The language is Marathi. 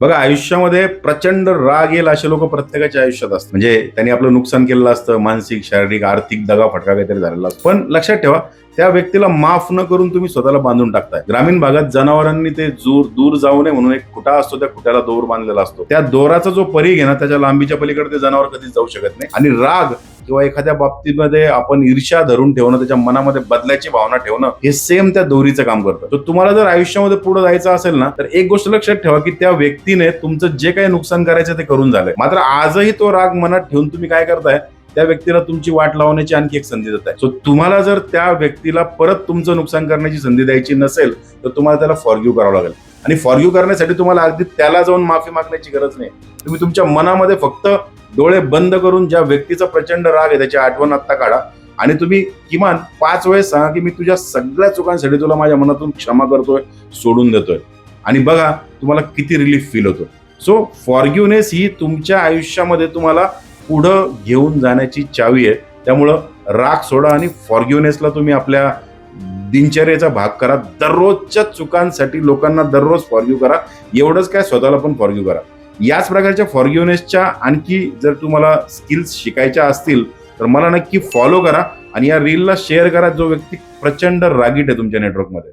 बघा आयुष्यामध्ये प्रचंड राग येईल असे लोक प्रत्येकाच्या आयुष्यात असतात. म्हणजे त्यांनी आपलं नुकसान केलेलं असतं मानसिक शारीरिक आर्थिक दगा फटका काहीतरी झालेला असतो. पण लक्षात ठेवा त्या व्यक्तीला माफ न करून तुम्ही स्वतःला बांधून टाकताय. ग्रामीण भागात जनावरांनी ते दूर दूर जाऊ नये म्हणून एक खुटा असतो त्या खुट्याला दोर बांधलेला असतो. त्या दोराचा जो परीघ आहे ना त्याच्या लांबीच्या पलीकडे ते जनावर कधीच जाऊ शकत नाही. आणि राग किंवा एखाद्या बाबतीमध्ये आपण ईर्ष्या धरून ठेवणं त्याच्या मनामध्ये बदलायची भावना ठेवणं हे सेम त्या दोरीचं काम करतं. तर तुम्हाला जर आयुष्यामध्ये पुढे जायचं असेल ना तर एक गोष्ट लक्षात ठेवा की त्या व्यक्तीने तुमचं जे काही नुकसान करायचं ते करून झालंय. मात्र आजही तो राग मनात ठेवून तुम्ही काय करताय? त्या व्यक्तीला तुमची वाट लावण्याची आणखी एक संधी देत आहे. सो तुम्हाला जर त्या व्यक्तीला परत तुमचं नुकसान करण्याची संधी द्यायची नसेल तर तुम्हाला त्याला फॉरग्यू करावं लागेल. आणि फॉरग्यू करण्यासाठी तुम्हाला अगदी त्याला जाऊन माफी मागण्याची गरज नाही. तुम्ही तुमच्या मनामध्ये फक्त डोळे बंद करून ज्या व्यक्तीचा प्रचंड राग आहे त्याची आठवण आत्ता काढा. आणि तुम्ही किमान पाच वेळेस सांगा की मी तुझ्या सगळ्या चुकांसाठी तुला माझ्या मनातून क्षमा करतोय सोडून देतोय. आणि बघा तुम्हाला किती रिलीफ फील होतो सो फॉर्ग्युनेस ही तुमच्या आयुष्यामध्ये तुम्हाला पुढं घेऊन जाण्याची चावी आहे. त्यामुळं राग सोडा आणि फॉर्ग्युनेसला तुम्ही आपल्या दिनचर्याचा भाग करा. दररोजच्या चुकांसाठी लोकांना दररोज फॉर्ग्यू करा. एवढंच काय स्वतःला पण फॉर्ग्यू करा. याच प्रकारच्या फॉर्ग्युनेसच्या आणखी जर तुम्हाला स्किल्स शिकायच्या असतील तर मला नक्की फॉलो करा आणि या रीलला शेअर करा. जो व्यक्ती प्रचंड रागीट आहे तुमच्या नेटवर्कमध्ये.